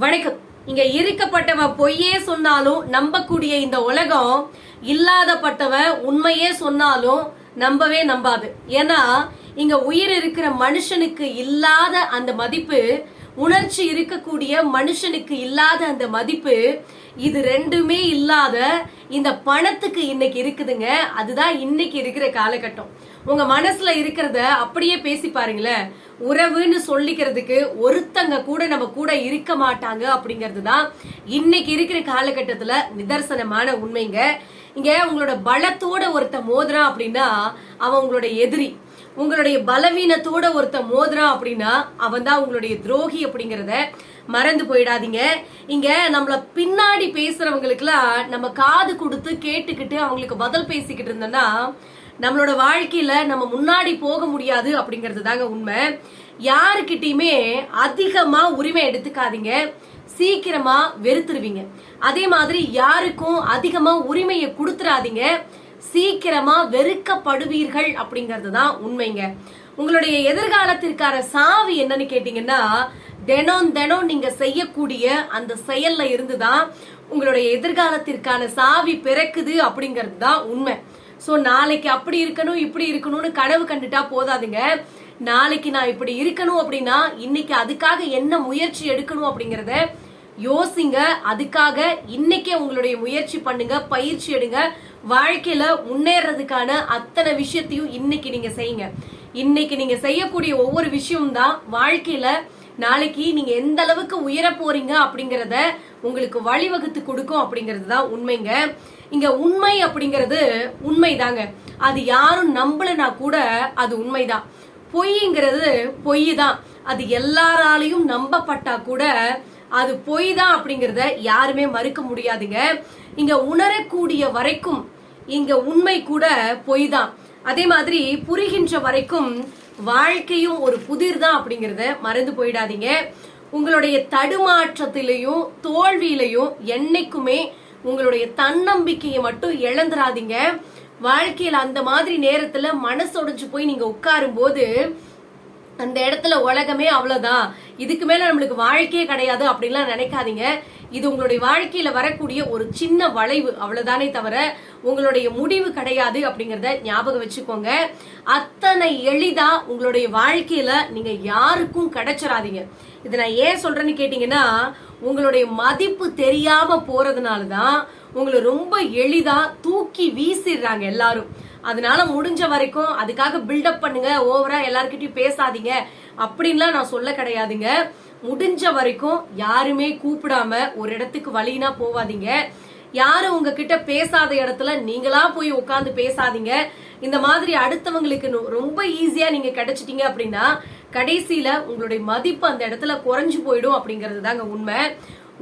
வணக்கம். இங்க இருக்கப்பட்டவன் பொய்யே சொன்னாலும் நம்பக்கூடிய இந்த உலகம் இல்லாதப்பட்டவன் உண்மையே சொன்னாலும் நம்பவே நம்பாது. ஏன்னா இங்க உயிர் இருக்கிற மனுஷனுக்கு இல்லாத அந்த மதிப்பு உணர்ச்சி இருக்கக்கூடிய மனுஷனுக்கு இல்லாத அந்த மதிப்பு இது ரெண்டுமே இல்லாத இந்த பணத்துக்கு இன்னைக்கு இருக்குதுங்க. அதுதான் இன்னைக்கு இருக்கிற காலகட்டம். உங்க மனசுல இருக்கிறத அப்படியே பேசி பாருங்களேன். உறவுன்னு சொல்லிக்கிறதுக்கு ஒருத்தங்க கூட நம்ம கூட இருக்க மாட்டாங்க அப்படிங்கிறது தான் இன்னைக்கு இருக்கிற காலகட்டத்துல நிதர்சனமான உண்மைங்க. இங்க உங்களோட பலத்தோட ஒருத்த மோதுறான் அப்படின்னா அவன் உங்களோட எதிரி. உங்களுடைய பலவீனத்தோட ஒருத்த மோதுறான் அப்படின்னா அவன் தான் உங்களுடைய துரோகி அப்படிங்கறத மறந்து போயிடாதீங்க. இங்க நம்மள பின்னாடி பேசுறவங்களுக்குலாம் நம்ம காது கொடுத்து கேட்டுக்கிட்டு அவங்களுக்கு பதில் பேசிக்கிட்டு இருந்தோம்னா நம்மளோட வாழ்க்கையில நம்ம முன்னாடி போக முடியாது அப்படிங்கிறது தாங்க உண்மை. யாருக்கிட்டயுமே அதிகமா உரிமை எடுத்துக்காதீங்க. சீக்கிரமா வெறுத்துருவீங்க. அதே மாதிரி யாருக்கும் அதிகமா உரிமையை கொடுத்துறாதீங்க. சீக்கிரமா வெறுக்கப்படுவீர்கள் அப்படிங்கிறது தான் உண்மைங்க. உங்களுடைய எதிர்காலத்திற்கான சாவி என்னன்னு கேட்டீங்கன்னா தினம் தினம் நீங்க செய்யக்கூடிய அந்த செயல்ல இருந்துதான் உங்களுடைய எதிர்காலத்திற்கான சாவி பிறக்குது அப்படிங்கிறது தான் உண்மை. சோ நாளைக்கு அப்படி இருக்கணும் இப்படி இருக்கணும்னு கனவு கண்டுட்டா போதாதுங்க. நாளைக்கு நான் இப்படி இருக்கணும் அப்படின்னா இன்னைக்கு அதுக்காக என்ன முயற்சி எடுக்கணும் அப்படிங்கறத யோசிங்க. அதுக்காக இன்னைக்கே உங்களுடைய முயற்சி பண்ணுங்க பயிற்சி எடுங்க. வாழ்க்கையில முன்னேறதுக்கான அத்தனை விஷயத்தையும் இன்னைக்கு நீங்க செய்யுங்க. இன்னைக்கு நீங்க செய்யக்கூடிய ஒவ்வொரு விஷயமும் தான் வாழ்க்கையில நாளைக்கு நீங்க எந்த அளவுக்கு உயர போறீங்க அப்படிங்கறத உங்களுக்கு வழிவகுத்து கொடுக்கும் அப்படிங்கிறது தான் உண்மைங்க. இங்க உண்மை அப்படிங்கிறது உண்மைதாங்க. அது யாரும் நம்பலனா கூட அது உண்மைதான் பொய்ங்கிறது பொய் தான் அது எல்லாராலையும் நம்பப்பட்டா கூட அது பொய் தான் அப்படிங்கறத யாருமே மறுக்க முடியாதுங்க. இங்க உணரக்கூடிய வரைக்கும் இங்க உண்மை கூட பொய் தான் அதே மாதிரி புரிகின்ற வரைக்கும் வாழ்க்கையும் ஒரு புதிர் தான் அப்படிங்கறத மறந்து போயிடாதீங்க. உங்களுடைய தடுமாற்றத்திலையும் தோல்வியிலையும் என்னைக்குமே உங்களுடைய தன்னம்பிக்கையை மட்டும் இழந்துராதீங்க வாழ்க்கையில அந்த மாதிரி நேரத்துல மனசொடைஞ்சு போய் நீங்க உட்காரும் போது அந்த இடத்துல உலகமே அவ்வளவுதான். இதுக்கு மேல நம்மளுக்கு வாழ்க்கையே கிடையாது அப்படின்லாம் நினைக்காதீங்க. இது உங்களுடைய வாழ்க்கையில வரக்கூடிய ஒரு சின்ன வளைவு. அவ்வளவுதானே தவிர உங்களுடைய முடிவு கிடையாது அப்படிங்கறத ஞாபகம் வச்சுக்கோங்க. அத்தனை எளிதா உங்களுடைய வாழ்க்கையில நீங்க யாருக்கும் கிடைச்சிடாதீங்க இதை நான் ஏன் சொல்றேன்னு கேட்டீங்கன்னா உங்களுடைய மதிப்பு தெரியாம போறதுனாலதான் உங்களை ரொம்ப எளிதா தூக்கி வீசிடுறாங்க எல்லாரும். அதனால முடிஞ்ச வரைக்கும் அதுக்காக பில்டப் பண்ணுங்க ஓவரா எல்லாருக்கிட்டையும் பேசாதீங்க. அப்படின்லாம் நான் சொல்ல கிடையாதுங்க. முடிஞ்ச வரைக்கும் யாருமே கூப்பிடாம ஒரு இடத்துக்கு வழினா போவாதீங்க. யாரும் உங்ககிட்ட பேசாத இடத்துல நீங்களா போய் உட்காந்து பேசாதீங்க. இந்த மாதிரி அடுத்தவங்களுக்கு நொ- ரொம்ப ஈஸியா நீங்க கிடைச்சிட்டீங்க அப்படின்னா கடைசியில உங்களுடைய மதிப்பு அந்த இடத்துல குறைஞ்சு போயிடும் அப்படிங்கிறது தாங்க உண்மை.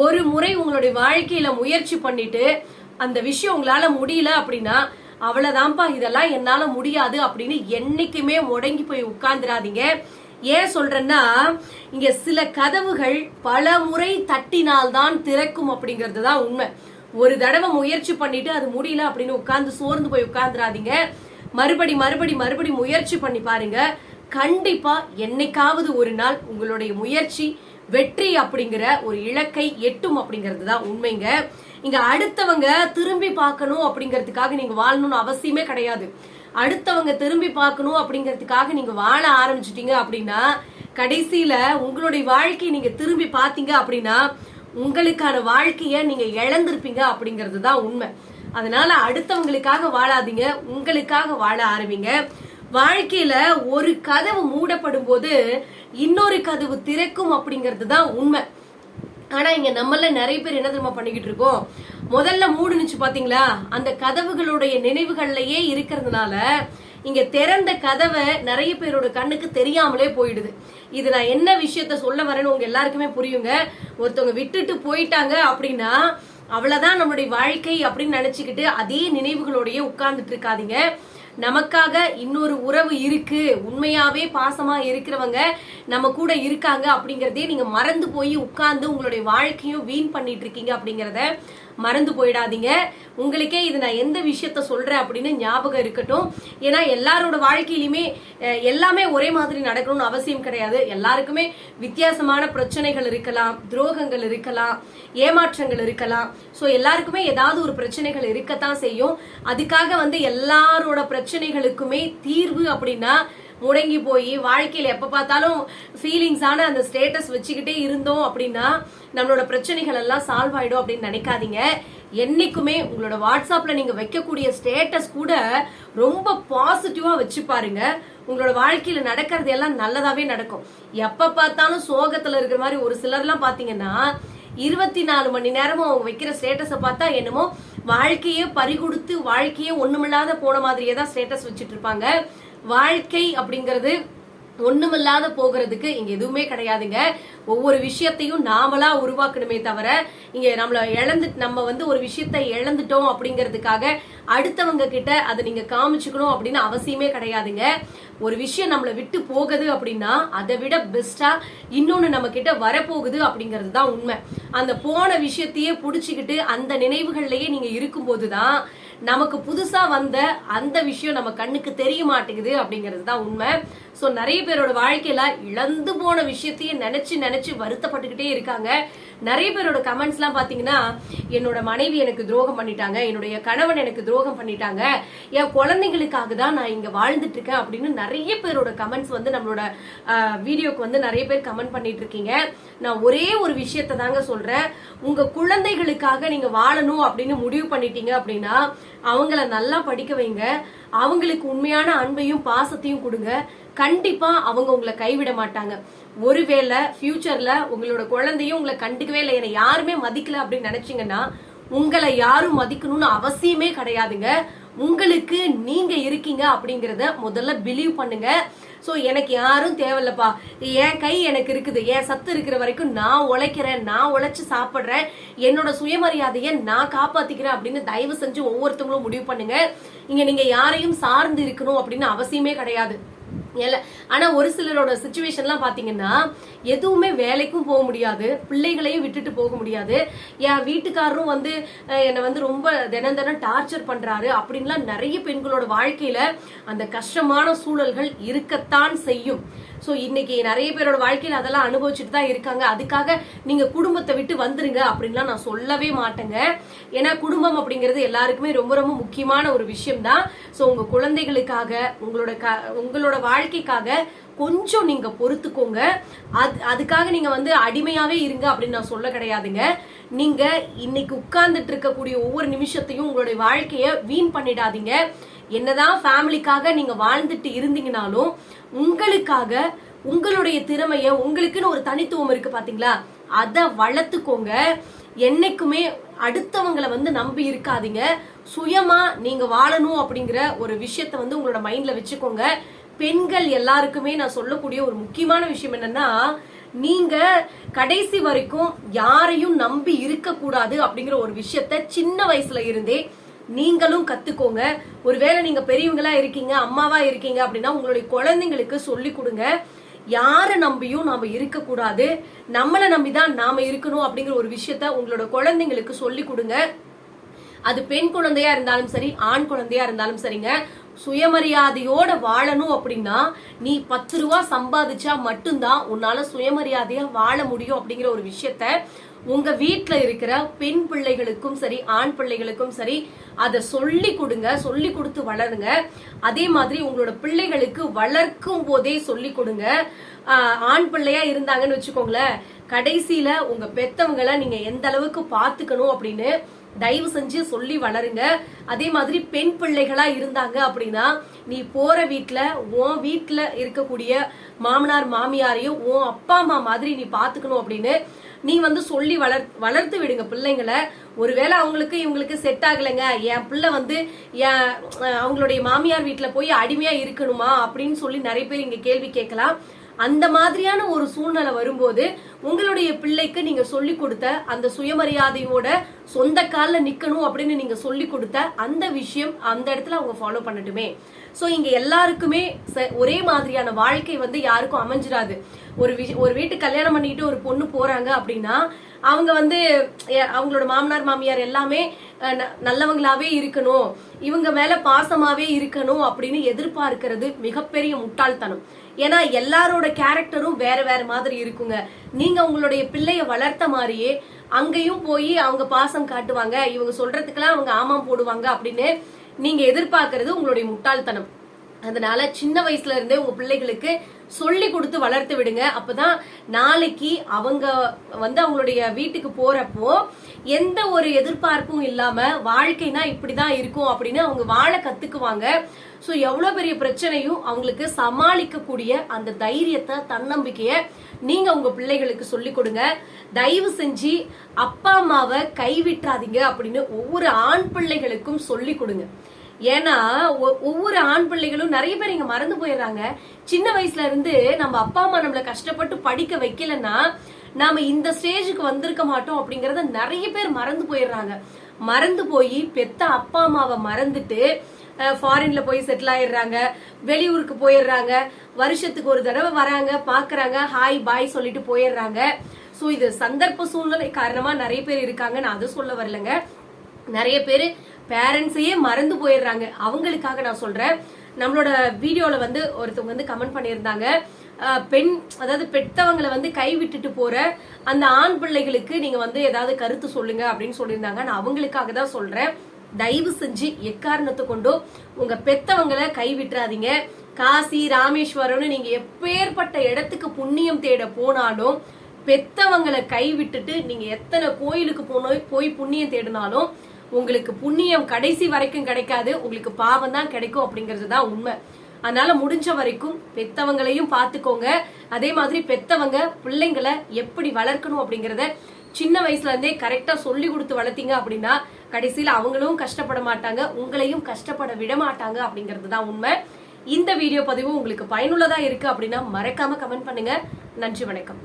ஒரு முறை உங்களுடைய வாழ்க்கையில முயற்சி பண்ணிட்டு அந்த விஷயம் உங்களால முடியல அப்படின்னா அவ்வளவுதான்ப்பா இதெல்லாம் என்னால முடியாது அப்படின்னு என்னைக்குமே முடங்கி போய் உட்கார்ந்துடாதீங்க ஏன் சொல்றேன்னா இங்க சில கதவுகள் பல முறை தட்டினால்தான் திறக்கும் அப்படிங்கிறது தான் உண்மை. ஒரு தடவை முயற்சி பண்ணிட்டு அது முடியல அப்படின்னு உட்கார்ந்து சோர்ந்து போய் உட்கார்ந்துடாதீங்க மறுபடி மறுபடி மறுபடி முயற்சி பண்ணி பாருங்க. கண்டிப்பா என்னைக்காவது ஒரு நாள் உங்களுடைய முயற்சி வெற்றி அப்படிங்கிற ஒரு இலக்கை எட்டும் அப்படிங்கிறது தான் உண்மைங்க. இங்க அடுத்தவங்க திரும்பி பார்க்கணும் அப்படிங்கிறதுக்காக நீங்க வாழணும்னு அவசியமே கிடையாது. அடுத்தவங்க திரும்பி பார்க்கணும் அப்படிங்கிறதுக்காக நீங்க வாழ ஆரம்பிச்சிட்டீங்க அப்படின்னா கடைசியில உங்களுடைய வாழ்க்கையை நீங்க திரும்பி பார்த்தீங்க அப்படின்னா உங்களுக்கான வாழ்க்கைய நீங்க இழந்திருப்பீங்க அப்படிங்கிறது தான் உண்மை. அதனால அடுத்தவங்களுக்காக வாழாதீங்க உங்களுக்காக வாழ ஆரம்பிங்க. வாழ்க்கையில ஒரு கதவு மூடப்படும் போது இன்னொரு கதவு திறக்கும் அப்படிங்கிறது தான் உண்மை. ஆனா இங்க நம்மள நிறைய பேர் என்ன தெரியுமா பண்ணிக்கிட்டு இருக்கோம்? முதல்ல மூடுனுச்சு பாத்தீங்களா? அந்த கதவுகளுடைய நினைவுகள்லயே இருக்கிறதுனால இங்க திறந்த கதவை நிறைய பேரோட கண்ணுக்கு தெரியாமலே போயிடுது. இது நான் என்ன விஷயத்த சொல்ல வரேன்னு உங்க எல்லாருக்குமே புரியுங்க. ஒருத்தவங்க விட்டுட்டு போயிட்டாங்க அப்படின்னா அவ்வளவுதான் நம்மளுடைய வாழ்க்கை அப்படின்னு நினைச்சுக்கிட்டு அதே நினைவுகளோடய உட்கார்ந்துட்டு இருக்காதீங்க. நமக்காக இன்னொரு உறவு இருக்கு. உண்மையாவே பாசமா இருக்கிறவங்க நம்ம கூட இருக்காங்க அப்படிங்கறதே நீங்க மறந்து போய் உட்கார்ந்து உங்களுடைய வாழ்க்கையும் வீண் பண்ணிட்டு இருக்கீங்க அப்படிங்கறத மறந்து போயிடாதீங்க. உங்களுக்கே இது நான் எந்த விஷயத்த சொல்றேன் அப்படின்னு ஞாபகம் இருக்கட்டும். ஏன்னா எல்லாரோட வாழ்க்கையிலுமே எல்லாமே ஒரே மாதிரி நடக்கணும்னு அவசியம் கிடையாது. எல்லாருக்குமே வித்தியாசமான பிரச்சனைகள் இருக்கலாம் துரோகங்கள் இருக்கலாம் ஏமாற்றங்கள் இருக்கலாம். ஸோ எல்லாருக்குமே ஏதாவது ஒரு பிரச்சனைகள் இருக்கத்தான் செய்யும். அதுக்காக வந்து எல்லாரோட பிரச்சனைகளுக்குமே தீர்வு அப்படின்னா முடங்கி போய் வாழ்க்கையில எப்ப பார்த்தாலும் ஃபீலிங்ஸான அந்த ஸ்டேட்டஸ் வச்சுக்கிட்டே இருந்தோம் அப்படின்னா நம்மளோட பிரச்சனைகள் எல்லாம் சால்வ் ஆயிடும் அப்படின்னு நினைக்காதீங்க. என்னைக்குமே உங்களோட வாட்ஸ்அப்ல நீங்க வைக்கக்கூடிய ஸ்டேட்டஸ் கூட ரொம்ப பாசிட்டிவா வச்சு பாருங்க. உங்களோட வாழ்க்கையில நடக்கிறது எல்லாம் நல்லதாவே நடக்கும். எப்ப பார்த்தாலும் சோகத்துல இருக்கிற மாதிரி ஒரு சிலர்லாம் பாத்தீங்கன்னா இருபத்தி நாலு மணி நேரமும் அவங்க வைக்கிற ஸ்டேட்டஸை பார்த்தா என்னமோ வாழ்க்கையே பறிகொடுத்து வாழ்க்கையே ஒண்ணுமில்லாத போன மாதிரியே தான் ஸ்டேட்டஸ் வச்சுட்டு இருப்பாங்க. வாழ்க்கை அப்படிங்கிறது ஒண்ணுமில்லாத போகிறதுக்கு இங்க எதுவுமே கிடையாதுங்க. ஒவ்வொரு விஷயத்தையும் நாமளா உருவாக்கணுமே தவிர இங்க நம்மள இழந்து நம்ம வந்து ஒரு விஷயத்தை இழந்துட்டோம் அப்படிங்கிறதுக்காக அடுத்தவங்க கிட்ட அதை நீங்க காமிச்சுக்கணும் அப்படின்னு அவசியமே கிடையாதுங்க. ஒரு விஷயம் நம்மளை விட்டு போகுது அப்படின்னா அதை விட பெஸ்டா இன்னொன்னு நம்ம கிட்ட வரப்போகுது அப்படிங்கிறது தான் உண்மை. அந்த போன விஷயத்தையே புடிச்சுக்கிட்டு அந்த நினைவுகள்லயே நீங்க இருக்கும்போது தான் நமக்கு புதுசா வந்த அந்த விஷயம் நம்ம கண்ணுக்கு தெரிய மாட்டேங்குது அப்படிங்கிறது தான் உண்மை. சோ நிறைய பேரோட வாழ்க்கையில இழந்து போன விஷயத்தையே நினைச்சு நினைச்சு வருத்தப்பட்டுக்கிட்டே இருக்காங்க. நிறைய பேரோட கமெண்ட்ஸ் எல்லாம் பாத்தீங்கன்னா என்னோட மனைவி எனக்கு துரோகம் பண்ணிட்டாங்க என்னுடைய கணவன் எனக்கு துரோகம் பண்ணிட்டாங்க என் குழந்தைங்களுக்காக தான் நான் இங்க வாழ்ந்துட்டு இருக்கேன் அப்படின்னு நிறைய பேரோட கமெண்ட்ஸ் வந்து நம்மளோட வீடியோக்கு வந்து நிறைய பேர் கமெண்ட் பண்ணிட்டு இருக்கீங்க. நான் ஒரே ஒரு விஷயத்தை தாங்க சொல்றேன். உங்க குழந்தைகளுக்காக நீங்க வாழணும் அப்படின்னு முடிவு பண்ணிட்டீங்க அப்படின்னா அவங்கள நல்லா படிக்க வைங்க. அவங்களுக்கு உண்மையான அன்பையும் பாசத்தையும் கொடுங்க. கண்டிப்பா அவங்க உங்களை கைவிட மாட்டாங்க. ஒருவேளை ஃபியூச்சர்ல உங்களோட குழந்தையும் உங்களை கண்டுக்கவே இல்லை என்னை யாருமே மதிக்கல அப்படின்னு நினைச்சீங்கன்னா உங்களை யாரும் மதிக்கணும்னு அவசியமே கிடையாதுங்க. உங்களுக்கு நீங்க இருக்கீங்க அப்படிங்கறத முதல்ல பிலீவ் பண்ணுங்க. சோ எனக்கு யாரும் தேவையில்லப்பா. என் கை எனக்கு இருக்குது. என் சத்து இருக்கிற வரைக்கும் நான் உழைக்கிறேன் நான் உழைச்சு சாப்பிடுறேன். என்னோட சுயமரியாதையை நான் காப்பாத்திக்கிறேன் அப்படின்னு தயவு செஞ்சு ஒவ்வொருத்தவங்களும் முடிவு பண்ணுங்க. இங்க நீங்க யாரையும் சார்ந்து இருக்கணும் அப்படின்னு அவசியமே கிடையாது. இல்லை ஆனால் ஒரு சிலரோட சுச்சுவேஷன்லாம் பார்த்தீங்கன்னா எதுவுமே வேலைக்கும் போக முடியாது பிள்ளைகளையும் விட்டுட்டு போக முடியாது. என் வீட்டுக்காரரும் வந்து என்னை வந்து ரொம்ப தினம் தினம் டார்ச்சர் பண்ணுறாரு அப்படின்லாம் நிறைய பெண்களோட வாழ்க்கையில் அந்த கஷ்டமான சூழல்கள் இருக்கத்தான் செய்யும். ஸோ இன்னைக்கு நிறைய பேரோட வாழ்க்கையில் அதெல்லாம் அனுபவிச்சுட்டு தான் இருக்காங்க. அதுக்காக நீங்க குடும்பத்தை விட்டு வந்துருங்க அப்படின்லாம் நான் சொல்லவே மாட்டேங்க. ஏன்னா குடும்பம் அப்படிங்கிறது எல்லாருக்குமே ரொம்ப ரொம்ப முக்கியமான ஒரு விஷயம் தான் ஸோ உங்க குழந்தைகளுக்காக உங்களோட க- உங்களோட வாழ்க்கைக்காக கொஞ்சம் நீங்க பொறுத்துக்கோங்க. அது அதுக்காக நீங்க வந்து அடிமையாவே இருங்க அப்படின்னு நான் சொல்ல கிடையாதுங்க. நீங்க இன்னைக்கு உட்கார்ந்துட்டு இருக்கக்கூடிய ஒவ்வொரு நிமிஷத்தையும் உங்களுடைய வாழ்க்கைய வீண் பண்ணிடாதீங்க. என்னதான் ஃபேமிலிக்காக நீங்க வாழ்ந்துட்டு இருந்தீங்கனாலும் உங்களுக்காக உங்களுடைய திறமைய உங்களுக்குன்னு ஒரு தனித்துவம் இருக்கு பாத்தீங்களா? அதை வளர்த்துக்கோங்க. என்னைக்குமே அடுத்தவங்களை வந்து நம்பி இருக்காதீங்க. சுயமா நீங்க வாழணும் அப்படிங்கிற ஒரு விஷயத்த வந்து உங்களோட மைண்ட்ல வச்சுக்கோங்க. பெண்கள் எல்லாருக்குமே நான் சொல்லக்கூடிய ஒரு முக்கியமான விஷயம் என்னன்னா நீங்க கடைசி வரைக்கும் யாரையும் நம்பி இருக்க கூடாது அப்படிங்கிற ஒரு விஷயத்த சின்ன வயசுல இருந்தே நீங்களும் கத்துக்கோங்க. ஒருவேளை நீங்க பெரியவங்களா இருக்கீங்க அம்மாவா இருக்கீங்க அப்படின்னா உங்களுடைய குழந்தைங்களுக்கு சொல்லி கொடுங்க. யாரை நம்பியும் நாம இருக்க கூடாது நம்மளை நம்பிதான் நாம இருக்கணும் அப்படிங்கிற ஒரு விஷயத்த உங்களோட குழந்தைங்களுக்கு சொல்லி கொடுங்க. அது பெண் குழந்தையா இருந்தாலும் சரி ஆண் குழந்தையா இருந்தாலும் சரிங்க. சுயமரியாதையோட வாழணும் அப்படின்னா நீ பத்து ரூபா சம்பாதிச்சா மட்டும்தான் உன்னால சுயமரியாதையா வாழ முடியும் அப்படிங்கிற ஒரு விஷயத்த உங்க வீட்டில் இருக்கிற பெண் பிள்ளைகளுக்கும் சரி ஆண் பிள்ளைகளுக்கும் சரி அதை சொல்லி கொடுங்க சொல்லி கொடுத்து வளருங்க. அதே மாதிரி உங்களோட பிள்ளைகளுக்கு வளர்க்கும் போதே சொல்லி கொடுங்க. ஆண் பிள்ளையா இருந்தாங்கன்னு வச்சுக்கோங்களேன் கடைசியில உங்க பெத்தவங்களை நீங்க எந்த அளவுக்கு பாத்துக்கணும் அப்படின்னு தயவு செஞ்சு சொல்லி வளருங்க. அதே மாதிரி பெண் பிள்ளைகளா இருந்தாங்க அப்படின்னா நீ போற வீட்டுல உன் வீட்டுல இருக்கக்கூடிய மாமனார் மாமியாரையும் உன் அப்பா அம்மா மாதிரி நீ பாத்துக்கணும் அப்படின்னு நீ வந்து சொல்லி வளர் வளர்த்து விடுங்க பிள்ளைங்களை. ஒருவேளை அவங்களுக்கு இவங்களுக்கு செட் ஆகலைங்க. என் பிள்ளை வந்து என் அவங்களுடைய மாமியார் வீட்டில் போய் அடிமையா இருக்கணுமா அப்படின்னு சொல்லி நிறைய பேர் இங்க கேள்வி கேட்கலாம். அந்த மாதிரியான ஒரு சூழ்நிலை வரும்போது உங்களுடைய பிள்ளைக்கு நீங்க சொல்லி கொடுத்த அந்த சுயமரியாதையோட சொந்த காலில் நிக்கணும் அப்படின்னு நீங்க சொல்லி கொடுத்த அந்த விஷயம் அந்த இடத்துல அவங்க ஃபாலோ பண்ணட்டுமே. சோ இங்க எல்லாருக்குமே ச- ஒரே மாதிரியான வாழ்க்கை வந்து யாருக்கும் அமைஞ்சிடாது ஒரு விஷயம் ஒரு வீட்டு கல்யாணம் பண்ணிட்டு ஒரு பொண்ணு போறாங்க அப்படின்னா அவங்க வந்து அவங்களோட மாமனார் மாமியார் எல்லாமே ந- நல்லவங்களாவே இருக்கணும். இவங்க மேல பாசமாவே இருக்கணும் அப்படின்னு எதிர்பார்க்கிறது மிகப்பெரிய முட்டாள்தனம். ஏன்னா எல்லாரோட கேரக்டரும் வேற வேற மாதிரி இருக்குங்க. நீங்க உங்களுடைய பிள்ளைய வளர்த்த மாதிரியே அங்கேயும் போய் அவங்க பாசம் காட்டுவாங்க. இவங்க சொல்றதுக்கெல்லாம் அவங்க ஆமாம் போடுவாங்க அப்படின்னு நீங்க எதிர்பார்க்கறது உங்களுடைய முட்டாள்தனம். அதனால சின்ன வயசுல இருந்தே உங்க பிள்ளைகளுக்கு சொல்லி கொடுத்து வளர்த்து விடுங்க. அப்பதான் நாளைக்கு அவங்க வந்து அவங்களுடைய வீட்டுக்கு போறப்போ எந்த ஒரு எதிர்பார்ப்பும் இல்லாம வாழ்க்கைனா இப்படிதான் இருக்கும் அப்படின்னு அவங்க வாழ கத்துக்குவாங்க. சோ எவ்வளவு பெரிய பிரச்சனையும் அவங்களுக்கு சமாளிக்கக்கூடிய அந்த தைரியத்தை தன்னம்பிக்கைய நீங்க உங்க பிள்ளைகளுக்கு சொல்லி கொடுங்க. தயவு செஞ்சு அப்பா அம்மாவை கைவிட்டுறாதீங்க அப்படின்னு ஒவ்வொரு ஆண் பிள்ளைகளுக்கும் சொல்லி கொடுங்க. ஏன்னா ஒ- ஒவ்வொரு ஆண் பிள்ளைகளும் நிறைய பேர் இங்க மறந்து போயிடுறாங்க. சின்ன வயசுல இருந்து நம்ம அப்பா அம்மா நம்மள கஷ்டப்பட்டு படிக்க வைக்கலன்னா நாம இந்த ஸ்டேஜுக்கு வந்திருக்க மாட்டோம் அப்படிங்கறத நிறைய பேர் மறந்து போயிடுறாங்க. மறந்து போய் பெத்த அப்பா அம்மாவை மறந்துட்டு ஃபாரின்ல போய் செட்டில் ஆயிடுறாங்க. வெளியூருக்கு போயிடுறாங்க. வருஷத்துக்கு ஒரு தடவை வராங்க பாக்குறாங்க. ஹாய் பாய் சொல்லிட்டு போயிடுறாங்க. சோ இது சந்தர்ப்ப சூழ்நிலை காரணமா நிறைய பேர் இருக்காங்க நான் அதை சொல்ல வரலங்க. நிறைய பேர் பேரண்ட்ஸையே மறந்து போயிடுறாங்க. அவங்களுக்காக நான் சொல்றேன். நம்மளோட வீடியோல வந்து ஒருத்தவங்க வந்து கமெண்ட் பண்ணியிருந்தாங்க. பெண் அதாவது பெத்தவங்களை வந்து கை விட்டுட்டு போற அந்த ஆண் பிள்ளைகளுக்கு நீங்க வந்து ஏதாவது கருத்து சொல்லுங்க அப்படின்னு சொல்லியிருந்தாங்க. நான் அவங்களுக்காக தான் சொல்றேன். தயவு செஞ்சு எக்காரணத்தை கொண்டோ உங்க பெத்தவங்களை கை விட்டுறாதீங்க. காசி ராமேஸ்வரம்னு நீங்க எப்பேற்பட்ட இடத்துக்கு புண்ணியம் தேட போனாலும் பெத்தவங்களை கை விட்டுட்டு நீங்க எத்தனை கோயிலுக்கு போனோம் போய் புண்ணியம் தேடினாலும் உங்களுக்கு புண்ணியம் கடைசி வரைக்கும் கிடைக்காது. உங்களுக்கு பாவம் தான் கிடைக்கும் அப்படிங்கிறது தான் உண்மை. அதனால முடிஞ்ச வரைக்கும் பெத்தவங்களையும் பார்த்துக்கோங்க. அதே மாதிரி பெத்தவங்க பிள்ளைங்களை எப்படி வளர்க்கணும் அப்படிங்கறத சின்ன வயசுல இருந்தே கரெக்டா சொல்லி கொடுத்து வளர்த்தீங்க அப்படின்னா கடைசியில அவங்களும் கஷ்டப்பட மாட்டாங்க. உங்களையும் கஷ்டப்பட விட மாட்டாங்க அப்படிங்கிறது தான் உண்மை. இந்த வீடியோ பதிவு உங்களுக்கு பயனுள்ளதா இருக்கு அப்படின்னா மறக்காம கமெண்ட் பண்ணுங்க. நன்றி வணக்கம்.